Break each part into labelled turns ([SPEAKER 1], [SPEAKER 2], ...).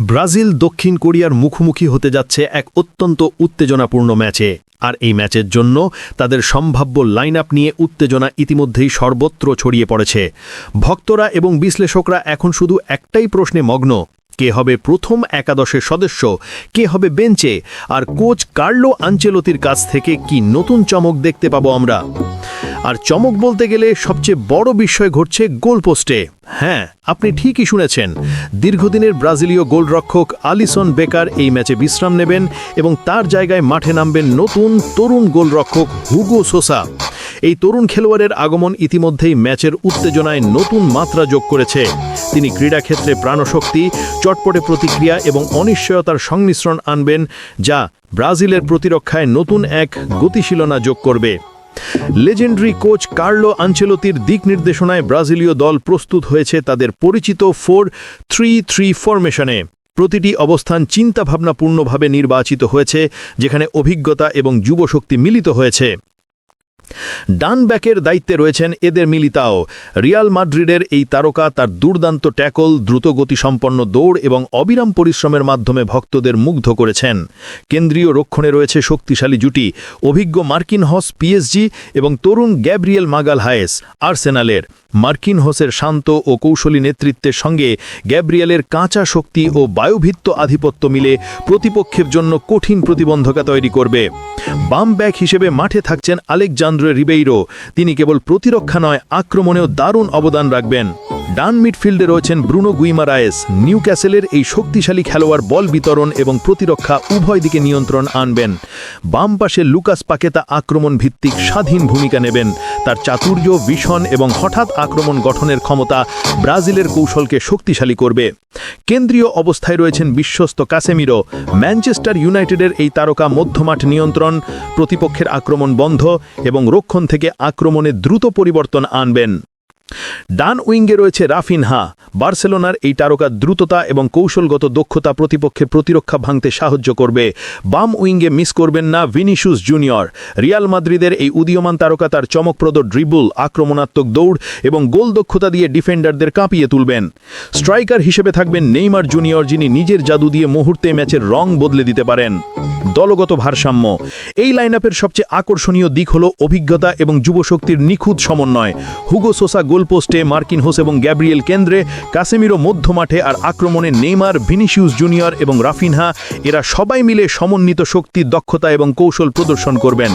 [SPEAKER 1] Brazil দক্ষিণ কোরিয়ার মুখোমুখি হতে যাচ্ছে এক অত্যন্ত উত্তেজনাপূর্ণ ম্যাচে। আর এই ম্যাচের জন্য তাদের সম্ভাব্য লাইন আপ নিয়ে উত্তেজনা ইতিমধ্যেই সর্বত্র ছড়িয়ে পড়েছে। ভক্তরা এবং বিশ্লেষকরা এখন শুধু একটাই প্রশ্নে মগ্ন। কে হবে প্রথম একাদশের সদস্য? কে হবে বেঞ্চে? আর কোচ কার্লো আঞ্চেলতির কাছ থেকে কি নতুন চমক দেখতে পাবো আমরা? আর চমক বলতে গেলে সবচেয়ে বড় বিষয় ঘটছে গোলপোস্টে হ্যাঁ আপনি ঠিকই শুনেছেন। দীর্ঘদিনের ব্রাজিলীয় গোলরক্ষক আলিসন বেকার এই ম্যাচে বিশ্রাম নেবেন এবং তার জায়গায় মাঠে নামবেন নতুন তরুণ গোলরক্ষক হুগো সোসা। এই তরুণ খেলোয়াড়ের আগমন ইতিমধ্যেই ম্যাচের উত্তেজনায় নতুন মাত্রা যোগ করেছে। তিনি ক্রীড়াক্ষেত্রে প্রাণশক্তি, চটপটে প্রতিক্রিয়া এবং অনিশ্চয়তার সংমিশ্রণ আনবেন, যা ব্রাজিলের প্রতিরক্ষায় নতুন এক গতিশীলনা যোগ করবে। লেজেন্ডারি কোচ কার্লো আঞ্চেলতির দিক নির্দেশনায় ব্রাজিলীয় দল প্রস্তুত হয়েছে তাদের পরিচিত ফোর থ্রি থ্রি ফরমেশনে প্রতিটি অবস্থান চিন্তাভাবনাপূর্ণভাবে নির্বাচিত হয়েছে, যেখানে অভিজ্ঞতা এবং যুবশক্তি মিলিত হয়েছে। ডান ব্যাকের দায়িত্বে রয়েছেন এদের মিলিতাও। রিয়াল মাদ্রিডের এই তারকা তার দুর্দান্ত ট্যাকল দ্রুতগতিসম্পন্ন দৌড় এবং অবিরাম পরিশ্রমের মাধ্যমে ভক্তদের মুগ্ধ করেছেন। কেন্দ্রীয় রক্ষণে রয়েছে শক্তিশালী জুটি, অভিজ্ঞ মার্কিন হস পিএসজি এবং তরুণ গ্যাব্রিয়েল মাগাল হায়েস আর্সেনালের। মার্কিন হোসের শান্ত ও কৌশলী নেতৃত্বের সঙ্গে গ্যাব্রিয়েলের কাঁচা শক্তি ও বায়ুভিত্ত আধিপত্য মিলে প্রতিপক্ষের জন্য কঠিন প্রতিবন্ধকতা তৈরি করবে। বাম ব্যাক হিসেবে মাঠে থাকছেন আলেকজান্দ্রে রিবেইরো তিনি কেবল প্রতিরক্ষা নয় আক্রমণেও দারুণ অবদান রাখবেন। ডান মিডফিল্ডে রয়েছেন ব্রুনো গুইমারায়েস। নিউ ক্যাসেলের এই শক্তিশালী খেলোয়াড় বল বিতরণ এবং প্রতিরক্ষা উভয় দিকে নিয়ন্ত্রণ আনবেন। বাম পাশে লুকাস পাকেতা আক্রমণ ভিত্তিক স্বাধীন ভূমিকা নেবেন। তার চাতুর্য, ভীষণ এবং হঠাৎ আক্রমণ গঠনের ক্ষমতা ব্রাজিলের কৌশলকে শক্তিশালী করবে। কেন্দ্রীয় অবস্থায় রয়েছেন বিশ্বস্ত কাসেমিরো ম্যানচেস্টার ইউনাইটেডের এই তারকা মধ্যমাঠ নিয়ন্ত্রণ, প্রতিপক্ষের আক্রমণ বন্ধ এবং রক্ষণ থেকে আক্রমণে দ্রুত পরিবর্তন আনবেন। ডান উইঙ্গে রয়েছে রাফিনহা বার্সেলোনার এই তারকা দ্রুততা এবং কৌশলগত দক্ষতা প্রতিপক্ষের প্রতিরক্ষা ভাঙতে সাহায্য করবে। বাম উইঙ্গে মিস করবেন না ভিনিশুস জুনিয়র। রিয়াল মাদ্রিদের এই উদীয়মান তারকা তার চমকপ্রদ ড্রিবল, আক্রমণাত্মক দৌড় এবং গোল দক্ষতা দিয়ে ডিফেন্ডারদের কাঁপিয়ে তুলবেন। স্ট্রাইকার হিসেবে থাকবেন নেইমার জুনিয়র, যিনি নিজের জাদু দিয়ে মুহূর্তে ম্যাচের রং বদলে দিতে পারেন। দলগত ভারসাম্য। এই লাইনআপের সবচেয়ে আকর্ষণীয় দিক হল অভিজ্ঞতা এবং যুবশক্তির নিখুঁত সমন্বয়। হুগো সোসা গোলপোস্টে মার্কিন হোস এবং গ্যাব্রিয়েল কেন্দ্রে কাসেমিরো মধ্যমাঠে আর আক্রমণে নেইমার, ভিনিসিউস জুনিয়র এবং রাফিনহা, এরা সবাই মিলে সমন্বিত শক্তি, দক্ষতা এবং কৌশল প্রদর্শন করবেন।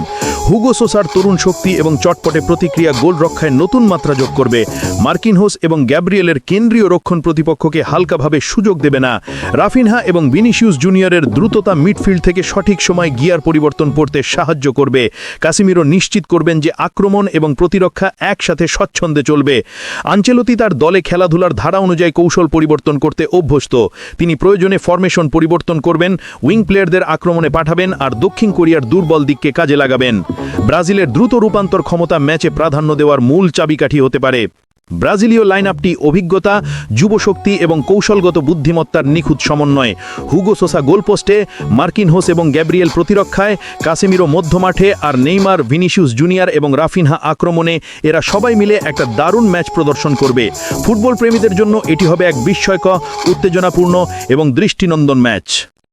[SPEAKER 1] হুগো সোসার তরুণ শক্তি এবং চটপটে প্রতিক্রিয়া গোল রক্ষায় নতুন মাত্রা যোগ করবে। মার্কিন হোস এবং গ্যাব্রিয়েলের কেন্দ্রীয় রক্ষণ প্রতিপক্ষকে হালকাভাবে সুযোগ দেবে না। রাফিনহা এবং ভিনিসিউস জুনিয়রের দ্রুততা মিডফিল্ড থেকে সঠিক সময় গিয়ার পরিবর্তন করতে সাহায্য করবে। কাসিমিরো নিশ্চিত করবেন যে আক্রমণ এবং প্রতিরক্ষা একসাথে স্বচ্ছন্দে চলবে। আঞ্চেলতি তার দলে খেলাধুলার ধারা অনুযায়ী কৌশল পরিবর্তন করতে অভ্যস্ত। তিনি প্রয়োজনে ফরমেশন পরিবর্তন করবেন উইং প্লেয়ারদের আক্রমণে পাঠাবেন আর দক্ষিণ কোরিয়ার দুর্বল দিককে কাজে লাগাবেন। ব্রাজিলের দ্রুত রূপান্তর ক্ষমতা ম্যাচে প্রাধান্য দেওয়ার মূল চাবিকাঠি হতে পারে। ব্রাজিলীয় লাইন আপটি অভিজ্ঞতা, যুবশক্তি এবং কৌশলগত বুদ্ধিমত্তার নিখুঁত সমন্বয়। হুগো সোসা গোলপোস্টে, মার্কিন হোস এবং গ্যাব্রিয়েল প্রতিরক্ষায়, কাসেমিরো মধ্যমাঠে আর নেইমার, ভিনিসিউস জুনিয়র এবং রাফিনহা আক্রমণে এরা সবাই মিলে একটা দারুণ ম্যাচ প্রদর্শন করবে। ফুটবল প্রেমীদের জন্য এটি হবে এক বিস্ময়ক উত্তেজনাপূর্ণ এবং দৃষ্টিনন্দন ম্যাচ।